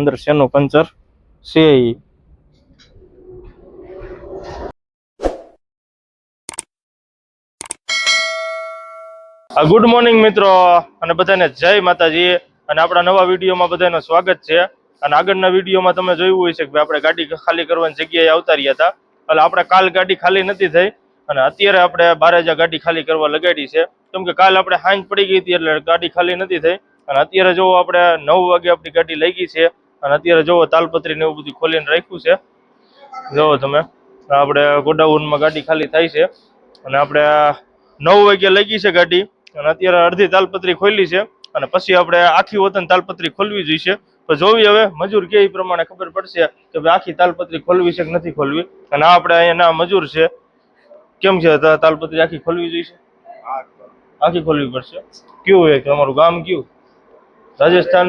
અંદર શેનું પંચર છે ગુડ મોર્નિંગ મિત્રો, અને બધાને જય માતાજી, અને આપણા નવા વિડીયોમાં બધાનું સ્વાગત છે. અને આગળના વિડીયોમાં તમે જોયું હોય છે કે આપણે ગાડી ખાલી કરવાની જગ્યાએ આવતા રહ્યા હતા. એટલે આપણે કાલ ગાડી ખાલી નથી થઈ, અને અત્યારે આપણે બારે જ ગાડી ખાલી કરવા લગાડી છે. કેમ કે કાલ આપણે હાંજ પડી ગઈ હતી એટલે ગાડી ખાલી નથી થઈ. અને અત્યારે જો આપણે નવ વાગે આપણી ગાડી લઈ ગઈ છે અને અત્યારે જુઓ તાલપત્રી ને એવું બધું ખોલીને રાખ્યું છે. જોવો તમે આપણે ગોડાઉનમાં ગાડી ખાલી થાય છે. અને આપણે નવ વાગે લાગી છે ગાડી. અને અત્યારે અડધી તાલપત્રી ખોલી છે. અને પછી આપણે આખી વતન તાલપત્રી ખોલવી જોઈશે તો જોવી હવે, મજૂર કે એ પ્રમાણે ખબર પડશે કે ભાઈ આખી તાલપત્રી ખોલવી છે કે નથી ખોલવી. અને આ આપણે અહીંયા મજૂર છે. કેમ છે તાલપત્રી આખી ખોલવી જોઈશે આખી ખોલવી પડશે. કયું है તમારું ગામ કયું? રાજસ્થાન.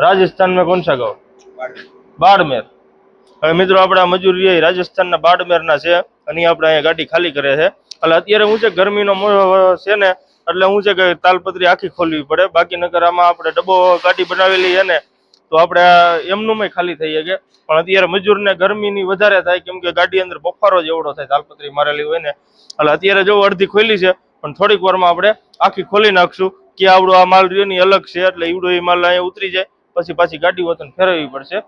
राजस्थान है રાજસ્થાન में कौन सा गाँव બાડમેર હવે મિત્રો આપણા મજૂરી એ રાજસ્થાનના બાડમેરના છે અને ઈ આપણે અહીંયા ગાડી ખાલી કરે છે એટલે અત્યારે હું છે ગરમીનો મો- છે ને એટલે હું છે કે તાલપત્રી આખી ખોલવી પડે બાકી નકર આમાં આપણે ડબ્બો ગાડી બનાવેલી છે ને તો આપણે એમનું ખાલી થઈ શકે પણ અત્યારે મજૂરને ગરમીની વધારે થાય કેમ કે ગાડી અંદર બફારો જેવડો થાય તાલપત્રી મારેલી હોય ને એટલે અત્યારે જો અડધી ખોલી છે પણ થોડીક વારમાં આપણે આખી ખોલી નાખશું કે આવડો આ માલ રહ્યો ની અલગ છે એટલે ઈવડો એ માલ અહીંયા ઉતરી જાય પછી પાછી ગાડી વતન ફેરવવી પડશે.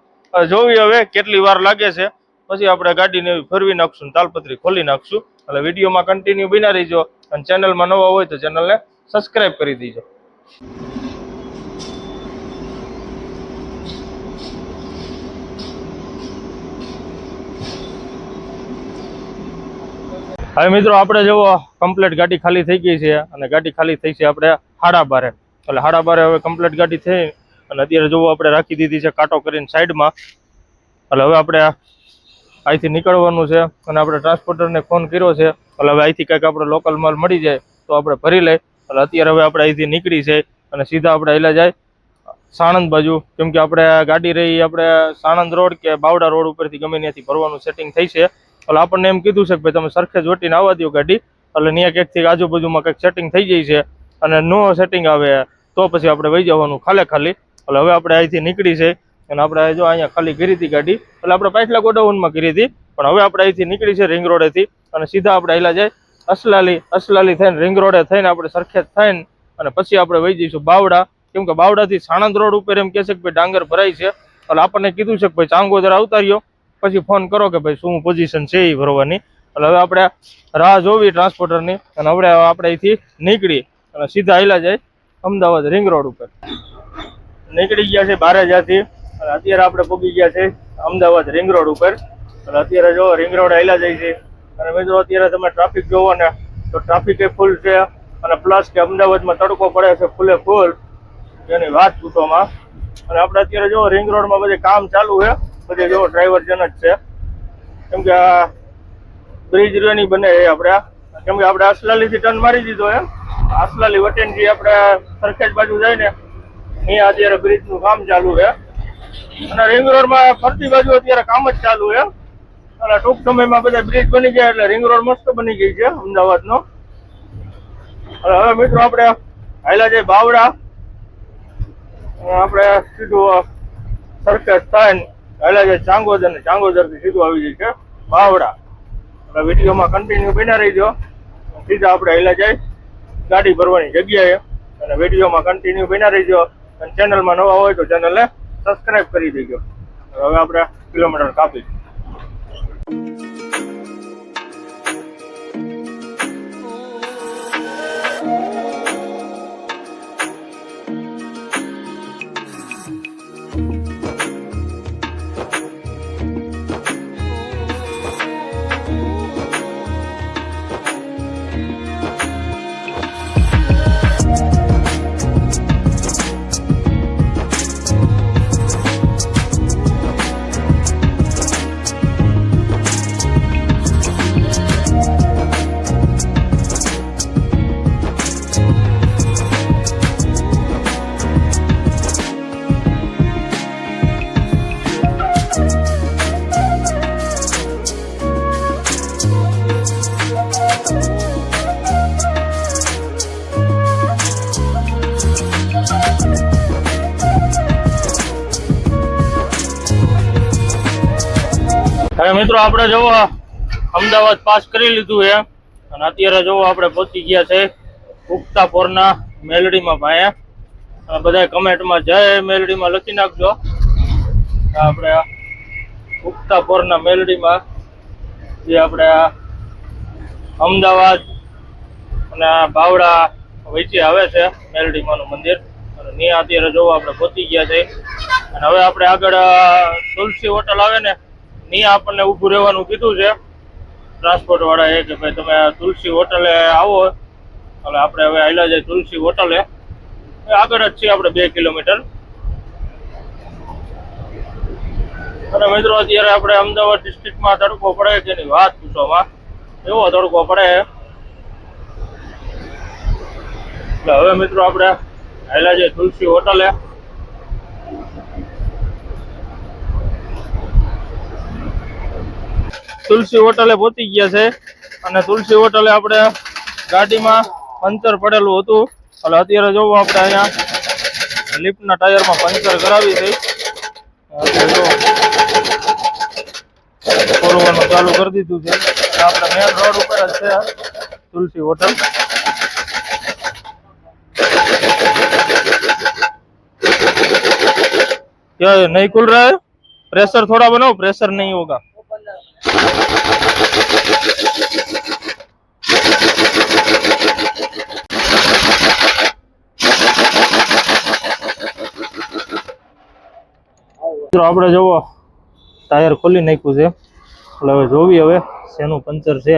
જોવી હવે કેટલી વાર લાગે છે. પછી આપણે ગાડીને ફેરવી નાખશું તાલપત્રી ખોલી નાખશું. એટલે વિડીયોમાં કન્ટિન્યુ બિના રહીજો. અને ચેનલમાં નવા હોય તો ચેનલને સબસ્ક્રાઇબ કરી દીજો. હવે મિત્રો, આપણે જેવો કમ્પ્લેટ ગાડી ખાલી થઈ ગઈ છે અને ગાડી ખાલી થઈ છે આપણે હાડા બારે. એટલે હાડા બારે હવે કમ્પ્લેટ ગાડી થઈ અને અત્યારે જોવો આપણે રાખી દીધી છે કાંટો કરીને સાઈડમાં. એટલે હવે આપણે અહીંથી નીકળવાનું છે અને આપણે ટ્રાન્સપોર્ટરને ફોન કર્યો છે. એટલે હવે અહીંથી કંઈક આપણે લોકલ માલ મળી જાય તો આપણે ભરી લઈ એટલે અત્યારે હવે આપણે અહીંથી નીકળી છે અને સીધા આપણે હેલા જાય સાણંદ બાજુ. કેમ કે આપણે ગાડી રહી આપણે સાણંદ રોડ કે બાવડા રોડ ઉપરથી ગમે ત્યાંથી ભરવાનું સેટિંગ થઈ છે. એટલે આપણને એમ કીધું છે કે ભાઈ તમે સરખેજ વટીને આવવા દો ગાડી. એટલે ત્યાં ક્યાંકથી આજુબાજુમાં કંઈક સેટિંગ થઈ જાય છે અને નો સેટિંગ આવે તો પછી આપણે વહી જવાનું ખાલે ખાલી. એટલે હવે આપણે અહીંથી નીકળી છે અને આપણે જો અહીંયા ખાલી કરી હતી ગાડી, એટલે આપણે પાછલા ગોડાઉનમાં કરી હતી. પણ હવે આપણે અહીંથી નીકળી છે રિંગ રોડેથી અને સીધા આપણે હેલા જાય અસલાલી અસલાલી થઈને રિંગ રોડે થઈને આપણે સરખેજ થઈને અને પછી આપણે વહી જઈશું બાવડા. કેમ કે બાવડાથી સાણંદ રોડ ઉપર એમ કહે છે કે ભાઈ ડાંગર ભરાય છે. એટલે આપણને કીધું છે કે ભાઈ ચાંગોદર આવતા રહ્યો પછી ફોન કરો કે ભાઈ શું પોઝિશન છે એ ભરવાની. એટલે હવે આપણે રાહ જોવી ટ્રાન્સપોર્ટરની અને હવે આપણે અહીંથી નીકળી અને સીધા આયલા જાય અમદાવાદ રિંગ રોડ ઉપર. નીકળી ગયા છે બારે જ્યાંથી અને અત્યારે આપણે પહોંચી ગયા છે અમદાવાદ રિંગ રોડ ઉપર. અને અત્યારે જો રિંગ રોડ આવેલા જાય છે. અને મિત્રો, અત્યારે તમે ટ્રાફિક જોવો ને, તો ટ્રાફિક એ ફૂલ છે. અને પ્લસ કે અમદાવાદમાં તડકો પડે છે ફૂલે ફૂલ. એની વાત પૂછવામાં. અને આપણે અત્યારે જો રિંગ રોડમાં બધે કામ ચાલુ છે. બધે જો ડ્રાઈવર જન જ છે. કેમ કે આ બ્રિજ રેની બને એ આપણે. કેમ કે આપણે અસલાલીથી ટર્ન મારી દીધો એમ. અસલાલી વટેનથી આપણે સરખેજ બાજુ જાય ને અહીંયા અત્યારે બ્રિજનું કામ ચાલુ છે. અને રિંગ રોડમાં ફરતી બાજુ અત્યારે કામ જ ચાલુ છે. અને ટૂંક સમયમાં બધા બ્રિજ બની ગયા એટલે રિંગ રોડ મસ્ત બની ગઈ છે અમદાવાદનો. અને હવે મિત્રો આપણે હાયલા જઈએ બાવડા. આપણે સીધું સરખેજ થાય ને હાયલા જઈએ ચાંગોદર ને ચાંગોદરથી સીધું આવી જાય છે બાવડા. એટલે વિડીયોમાં કન્ટિન્યુ બન્યા રહીજો. સીધા આપણે હાયલા જાય. ગાડી ભરવાની જગ્યાએ. અને વિડીયોમાં કન્ટિન્યુ બન્યા રહીજો. અને ચેનલમાં નવા હોય તો ચેનલને સબસ્ક્રાઇબ કરી દેજો. હવે આપણે કિલોમીટર કાપી હવે મિત્રો આપણે જોવો, અમદાવાદ પાસ કરી લીધું છે. અને અત્યારે જોવો આપણે પહોંચી ગયા છે ઉગતાપોરના મેલડીમાં ભાયા બધા કમેન્ટમાં જય મેલડીમાં લખી નાખજો. આપણે ઉગતાપોરના મેલડીમાં જે આપણે અમદાવાદ અને બાવડા વચ્ચે આવે છે મેલડીમાનું મંદિર. અને ત્યાં અત્યારે જોવો આપણે પહોંચી ગયા છે. અને હવે આપણે આગળ તુલસી હોટલ આવે ને ત્યાં આપણને ઊભું રહેવાનું કીધું છે. ટ્રાન્સપોર્ટ વાળાએ કે ભાઈ તમે તુલસી હોટલે આવો. એટલે આપણે હવે આવેલા જાય તુલસી હોટલે. આગળ જ છે આપણે બે કિલોમીટર. અને મિત્રો અત્યારે આપણે અમદાવાદ ડિસ્ટ્રિક્ટમાં તડકો પડે છે એની વાત પૂછવામાં? એવો તડકો પડે. એટલે હવે મિત્રો આપણે આવેલા જાય તુલસી હોટલે. તુલસી હોટલે પહોંચી ગયા છે અને તુલસી હોટલે આપણે ગાડીમાં પંચર પડેલું હતું એટલે અત્યારે જોવું આપણે અહીંયા લિફ્ટના ટાયરમાં પંચર કરાવી છે અત્યારે જો ખોલવાનું ચાલુ કરી દીધું છે અને આપણે મેન રોડ ઉપર જ છે આ તુલસી હોટલ क्या है, नहीं खुल रहा है प्रेशर थोड़ा बनाओ प्रेशर नहीं होगा મિત્રો, આપણે જોવો ટાયર ખોલી નાખ્યું છે. એટલે હવે જોવી હવે શેનું પંચર છે.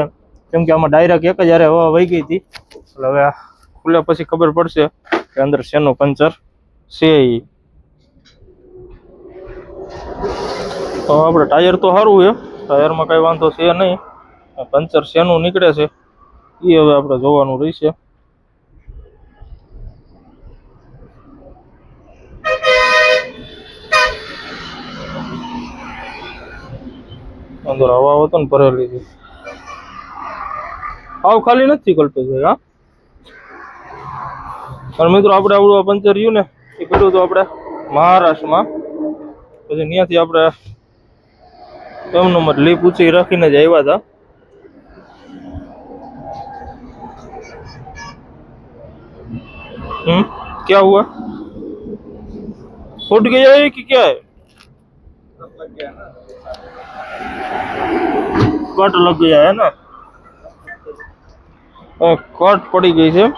કેમ કે આમાં ડાયરેક્ટ એક જ હારે હવા વહી ગઈ હતી. એટલે હવે ખુલ્યા પછી ખબર પડશે કે અંદર શેનું પંચર છે ઈ. તો આપણે ટાયર તો સારું છે. ટાયરમાં કઈ વાંધો છે નહીં. પંચર શેનું નીકળે છે એ હવે આપણે જોવાનું રહેશે. અંદર હવા હતો ને ભરેલી છે. આવ ખાલી નથી કલ્પેશભાઈ હા? પણ મિત્રો આપણે આવડું પંચર રહ્યું ને, એ કર્યું હતું આપણે મહારાષ્ટ્રમાં. પછી ત્યાંથી આપણે એમનું મત લીપ ઊંચી રાખીને જ આવ્યા હતા हम्म क्या हुआ फूट गया है कि क्या है कट लग गया है ना अ, कट पड़ी गई है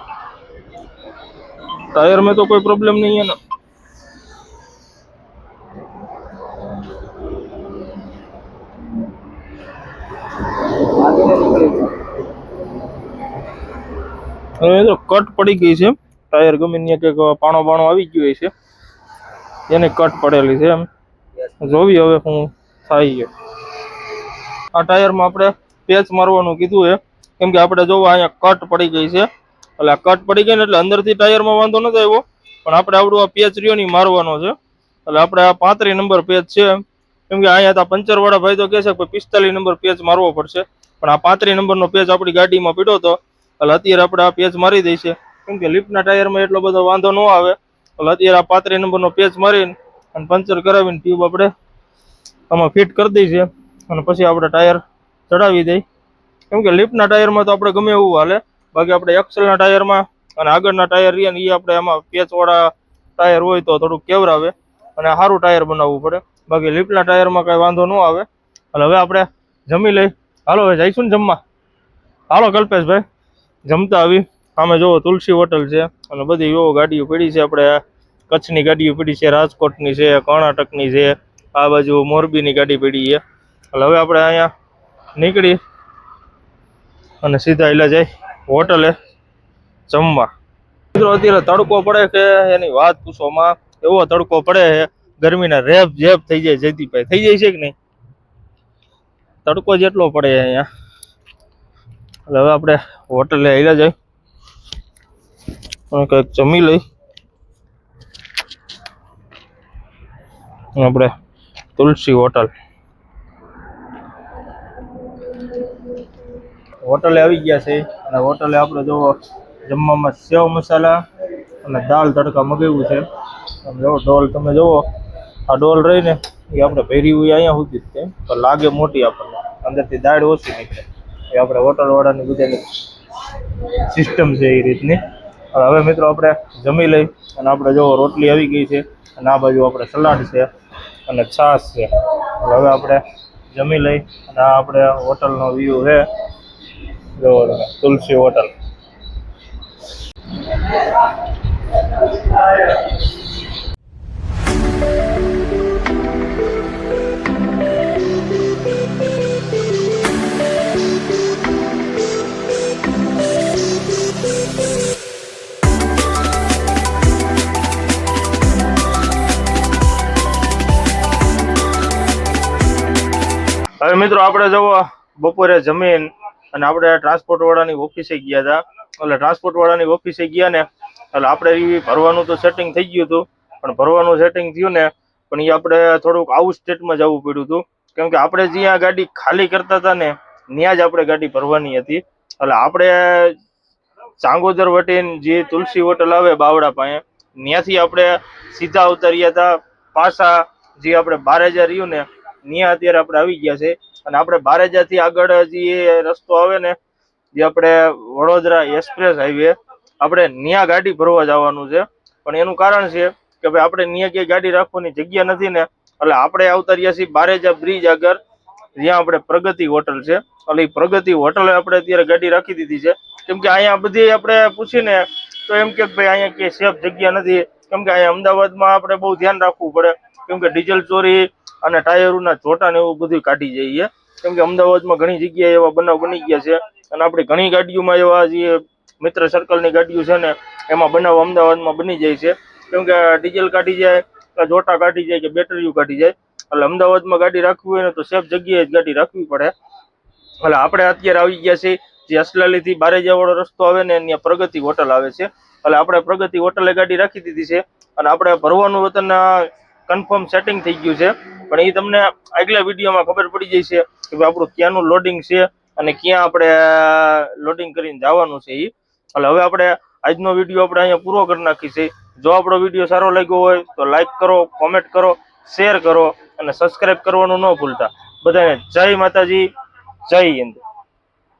टायर में तो कोई प्रॉब्लम नहीं है ना હવે તો કટ પડી ગઈ છે. ટાયર ગમે ત્યાં કંઈક પાણો બાણો આવી ગયો છે. એને કટ પડેલી છે એમ. જોવી હવે હું થાય છે આ ટાયરમાં આપણે પેચ મારવાનું કીધું છે. કેમ કે આપણે જોવા અહીંયા કટ પડી ગઈ છે. એટલે આ કટ પડી ગઈ ને એટલે અંદરથી ટાયરમાં વાંધો નથી આવ્યો. પણ આપણે આવડું આ પેચ રહ્યો નહીં મારવાનો છે. એટલે આપણે આ પાંત્રી નંબર પેચ છે કેમ કે અહીંયા તો પંચરવાળા ભાઈ તો કહે છે કે પિસ્તાલીસ નંબર પેચ મારવો પડશે. પણ આ પાંત્રી નંબરનો પેચ આપણી ગાડીમાં પીડ્યો હતો. એટલે અત્યારે આપણે આ પેચ મારી દઈશે. કેમ કે લિફ્ટના ટાયરમાં એટલો બધો વાંધો ન આવે. એટલે અત્યારે આ પાત્રી નંબરનો પેચ મારીને અને પંચર કરાવીને ટ્યુબ આપણે આમાં ફિટ કરી દઈશે. અને પછી આપણે ટાયર ચડાવી દઈ. કેમ કે લિફ્ટના ટાયરમાં તો આપણે ગમે એવું હાલે. બાકી આપણે એક્સેલના ટાયરમાં અને આગળના ટાયર રહીએ ને એ આપણે એમાં પેચવાળા ટાયર હોય તો થોડુંક કેવરાવે. અને સારું ટાયર બનાવવું પડે. બાકી લિફ્ટના ટાયરમાં કાંઈ વાંધો ન આવે. એટલે હવે આપણે જમી લઈ. હાલો, હવે જઈશું ને જમવા. હાલો, કલ્પેશભાઈ. જમતા આવી. સામે જોવો, તુલસી હોટલ છે અને બધી એવો ગાડીઓ પડી છે આપણે. કચ્છની ગાડીઓ પડી છે, રાજકોટની છે, કર્ણાટકની છે. આ બાજુ મોરબીની ગાડી પડી છે. એટલે હવે આપણે અહીંયા નીકળી અને સીધા એટલે જાય હોટલે જમવા. મિત્રો, અત્યારે તડકો પડે કે એની વાત પૂછોમાં એવો તડકો પડે છે, ગરમીના રેપ જેપ થઈ જાય જયદીપભાઈ થઈ જાય છે કે નહીં? તડકો જેટલો પડે અહીંયા. એટલે હવે આપણે હોટલે આવ્યા જાય અને કંઈક જમી લઈ. આપણે તુલસી હોટલ. હોટલે આવી ગયા છે. અને હોટલે આપણે જો જમવામાં સેવ મસાલા અને દાળ તડકા મગાવ્યું છે. તમે જો ડોલ તમે જુઓ, આ ડોલ રહીને એ આપણે ભેરી હોય અહીંયા સુધી જ છે લાગે મોટી આપણને. અંદરથી દાળ ઓછી નીકળે. એ આપણે હોટલવાળાની બધાની સિસ્ટમ છે એ રીતની. હવે મિત્રો આપણે જમી લઈ અને આપણે જો રોટલી આવી ગઈ છે અને આ બાજુ આપણે સલાડ છે અને છાશ છે. હવે આપણે જમી લઈ અને આ આપણે હોટલનો વ્યૂ છે. જો તુલસી હોટલ. હવે મિત્રો, આપણે જવો બપોરે જમીન અને આપણે ટ્રાન્સપોર્ટ વાળાની ઓફિસે ગયા હતા. એટલે ટ્રાન્સપોર્ટ વાળાની ઓફિસે ગયા ને, એટલે આપણે ભરવાનું તો સેટિંગ થઈ ગયું હતું, પણ ભરવાનું સેટિંગ થયું ને, પણ એ આપણે થોડુંક આઉટ સ્ટેટમાં જવું પડ્યું હતું. કેમ કે આપણે જ્યાં ગાડી ખાલી કરતા હતા ને, ત્યાં જ આપણે ગાડી ભરવાની હતી. એટલે આપણે ચાંગોદર વટીને જે તુલસી હોટલ આવે બાવડા પાસે, ત્યાંથી આપણે સીધા ઉતર્યા હતા. પાછા જે આપણે બારેજા રહ્યું ને, ત્યાં અત્યારે આપણે આવી ગયા છે. અને આપણે બારેજાથી આગળ જે રસ્તો આવે ને જે આપણે વડોદરા એક્સપ્રેસ હાઈવે, આપણે ત્યાં ગાડી ભરવા જવાનું છે. પણ એનું કારણ છે કે ભાઈ આપણે ત્યાં ક્યાંય ગાડી રાખવાની જગ્યા નથી ને, એટલે આપણે આવતા રહ્યા છીએ બારેજા બ્રિજ આગળ. જ્યાં આપણે પ્રગતિ હોટલ છે. એટલે એ પ્રગતિ હોટલે આપણે અત્યારે ગાડી રાખી દીધી છે. કેમ કે અહીંયા બધી આપણે પૂછીને તો એમ કે ભાઈ અહીંયા ક્યાંય સેફ જગ્યા નથી. કેમ કે અહીંયા અમદાવાદમાં આપણે બહુ ધ્યાન રાખવું પડે. કેમ કે ડીઝલ ચોરી અને ટાયરોના ચોટા ને એવું બધું કાઢી જઈએ. કેમ કે અમદાવાદમાં ઘણી જગ્યાએ એવા બનાવ બની ગયા છે. અને આપણી ઘણી ગાડીઓમાં એવા જે મિત્ર સર્કલની ગાડીઓ છે ને, એમાં બનાવ અમદાવાદમાં બની જાય છે. કેમ કે ડીઝલ કાઢી જાય કે જોટા કાઢી જાય કે બેટરીઓ કાઢી જાય. એટલે અમદાવાદમાં ગાડી રાખવી હોય ને તો સેફ જગ્યાએ જ ગાડી રાખવી પડે. એટલે આપણે અત્યારે આવી ગયા છીએ, જે અસલાલીથી બારે વાળો રસ્તો આવે ને ત્યાં પ્રગતિ હોટલ આવે છે. એટલે આપણે પ્રગતિ હોટલે ગાડી રાખી દીધી છે. અને આપણે ભરવાનું વતન કન્ફર્મ સેટિંગ થઈ ગયું છે. પણ એ તમને આગલા વિડીયોમાં ખબર પડી છે કે આપણું ક્યાંનું લોડિંગ છે અને ક્યાં આપણે લોડિંગ કરીને જવાનું છે એ એટલે હવે આપણે આજનો વીડિયો આપણે અહીંયા પૂરો કરી નાખી છે જો આપણો વીડિયો સારો લાગ્યો હોય તો લાઈક કરો કોમેન્ટ કરો શેર કરો અને સબસ્ક્રાઇબ કરવાનું ન ભૂલતા. બધાને જય માતાજી, જય હિન્દ.